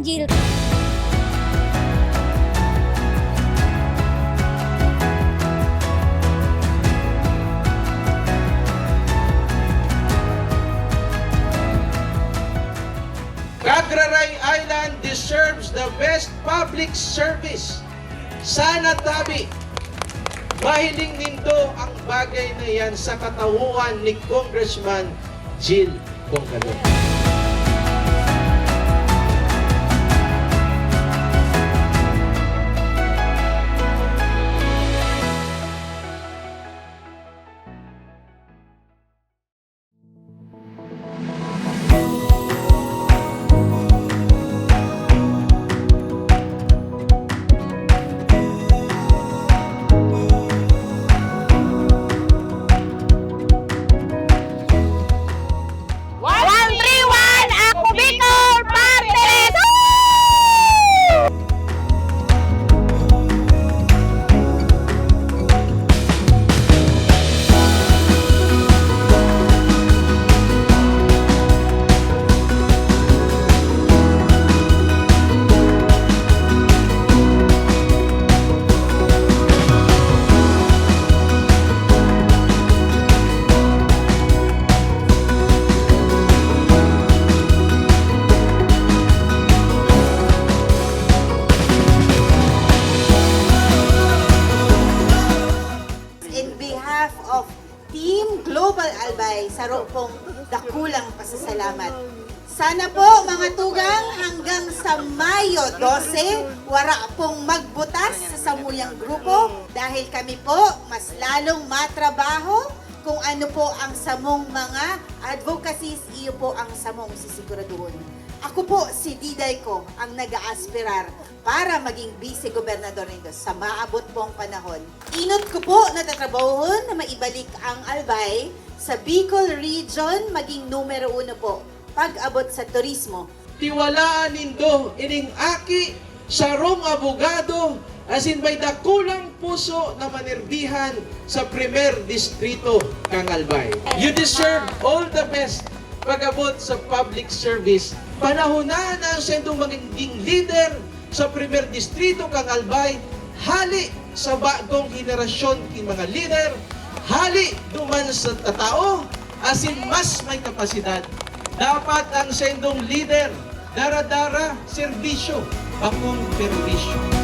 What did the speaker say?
akong Jill. Cagraray Island deserves the best public service. Sana tabi. Mahiling nindo ang bagay na yan sa katauhan ni Congressman Jill Bongalon. Behalf of Team Global Albay, sa pong dakulang pasasalamat. Sana po mga tugang hanggang sa Mayo 12, wara pong magbutas sa samuyang grupo dahil kami po mas lalong matrabaho kung ano po ang samong mga advocacies, iyo po ang samong sisiguraduhon. Ako po si Diday ko ang nag-aaspirar para maging vice-gobernador nito sa maabot pong panahon. Inot ko po na tatrabahon na maibalik ang Albay sa Bicol Region maging numero uno po pag-abot sa turismo. tiwalaan nindo ining aki sa rong abogado as in by dakulang puso na manirbihan sa primer distrito kang Albay. You deserve all the best pag-abot sa public service. Panahon na na ang sendong magiging leader sa primer distrito kang Albay. Hali sa bagong henerasyon king mga leader. Hali duman sa tatao as in mas may kapasidad dapat ang sendong leader, dara-dara, serbisyo, akong perwisyo.